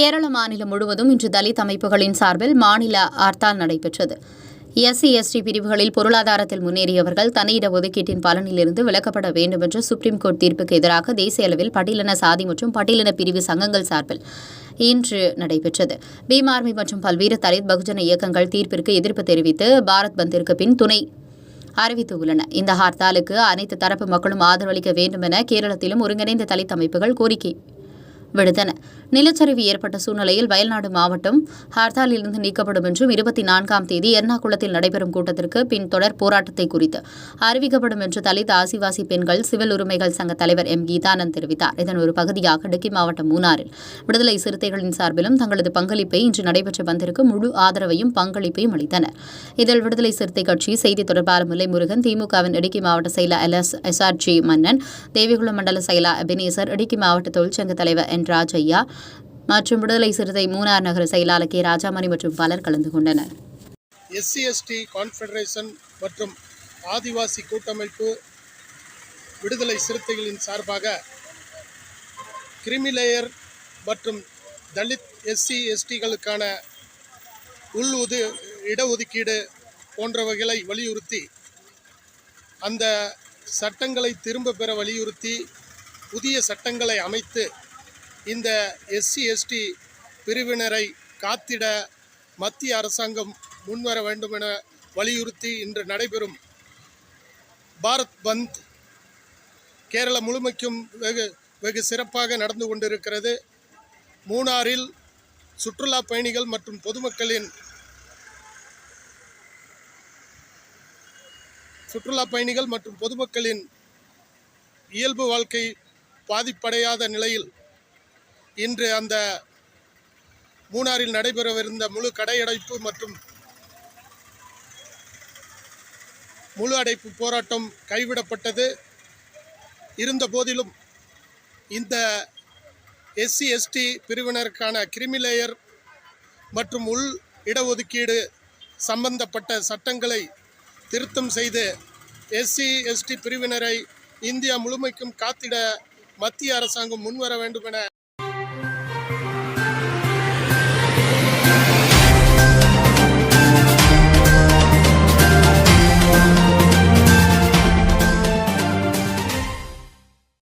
கேரள மாநிலம் முழுவதும் இன்று தலித் அமைப்புகளின் சார்பில் மாநில ஆர்த்தால் நடைபெற்றது. எஸ்சி எஸ்டி பிரிவுகளில் பொருளாதாரத்தில் முன்னேறியவர்கள் தனியிட ஒதுக்கீட்டின் பலனிலிருந்து விலக்கப்பட வேண்டும் என்று சுப்ரீம் கோர்ட் தீர்ப்புக்கு எதிராக தேசிய அளவில் பட்டியலின சாதி மற்றும் பட்டியலின பிரிவு சங்கங்கள் சார்பில் இன்று நடைபெற்றது. பீம் ஆர்மி மற்றும் பல்வேறு தலித் பகுஜன இயக்கங்கள் தீர்ப்பிற்கு எதிர்ப்பு தெரிவித்து பாரத் பந்திற்கு பின் துணை அறிவித்துள்ளன. இந்த ஹர்த்தாலுக்கு அனைத்து தரப்பு மக்களும் ஆதரவளிக்க வேண்டும் என கேரளத்திலும் ஒருங்கிணைந்த தலித் அமைப்புகள் கோரிக்கை விடுத்தன. நிலச்சரிவு ஏற்பட்ட சூழ்நிலையில் வயல்நாடு மாவட்டம் ஹர்த்தாலிலிருந்து நீக்கப்படும் என்றும் இருபத்தி நான்காம் தேதி எர்ணாகுளத்தில் நடைபெறும் கூட்டத்திற்கு பின் தொடர் போராட்டத்தை குறித்து அறிவிக்கப்படும் என்று தலித் ஆசிவாசி பெண்கள் சிவில் உரிமைகள் சங்க தலைவர் எம். கீதானந்த் தெரிவித்தார். இதன் ஒரு பகுதியாக இடுக்கி மாவட்டம் மூனாரில் விடுதலை சிறுத்தைகளின் சார்பிலும் தங்களது பங்களிப்பை இன்று நடைபெற்ற பந்திற்கு முழு ஆதரவையும் பங்களிப்பையும் அளித்தனர். இதில் விடுதலை சிறுத்தை கட்சி செய்தி தொடர்பாளர் முல்லை முருகன் திமுகவின் இடுக்கி மாவட்ட செயலர் எல். எஸ். எஸ்ஆர்ஜி மன்னன் தேவிகுளம் மண்டல செயலர் அபினேசர் இடுக்கி மாவட்ட தொழிற்சங்க தலைவர் என். ராஜையா மற்றும் விடுதலை சிறுத்தை மூணார் நகர செயலாளர் கே. ராஜாமணி மற்றும் பலர் கலந்து கொண்டனர். எஸ்சி எஸ்டி கான்ஃபெடரேஷன் மற்றும் ஆதிவாசி கூட்டமைப்பு விடுதலை சிறுத்தைகளின் சார்பாக கிரிமிலேயர் மற்றும் தலித் எஸ்சி எஸ்டிகளுக்கான உள் உது இடஒதுக்கீடு போன்றவைகளை வலியுறுத்தி அந்த சட்டங்களை திரும்ப பெற வலியுறுத்தி புதிய சட்டங்களை அமைத்து இந்த எஸ்சி எஸ்டி பிரிவினரை காத்திட மத்திய அரசாங்கம் முன்வர வேண்டும் என வலியுறுத்தி இன்று நடைபெறும் பாரத் பந்த் கேரளம் முழுமைக்கும் வெகு வெகு சிறப்பாக நடந்து கொண்டிருக்கிறது. மூணாறில் சுற்றுலா பயணிகள் மற்றும் பொதுமக்களின் சுற்றுலா பயணிகள் மற்றும் பொதுமக்களின் இயல்பு வாழ்க்கை பாதிப்படையாத நிலையில் இன்று அந்த மூணாறில் நடைபெறவிருந்த முழு கடையடைப்பு மற்றும் முழு அடைப்பு போராட்டம் கைவிடப்பட்டது. இருந்த போதிலும் இந்த எஸ்சி எஸ்டி பிரிவினருக்கான கிரிமிலேயர் மற்றும் உள் இடஒதுக்கீடு சம்பந்தப்பட்ட சட்டங்களை திருத்தம் செய்து எஸ்சி எஸ்டி பிரிவினரை இந்தியா முழுமைக்கும் காத்திட மத்திய அரசாங்கம் முன்வர வேண்டும் என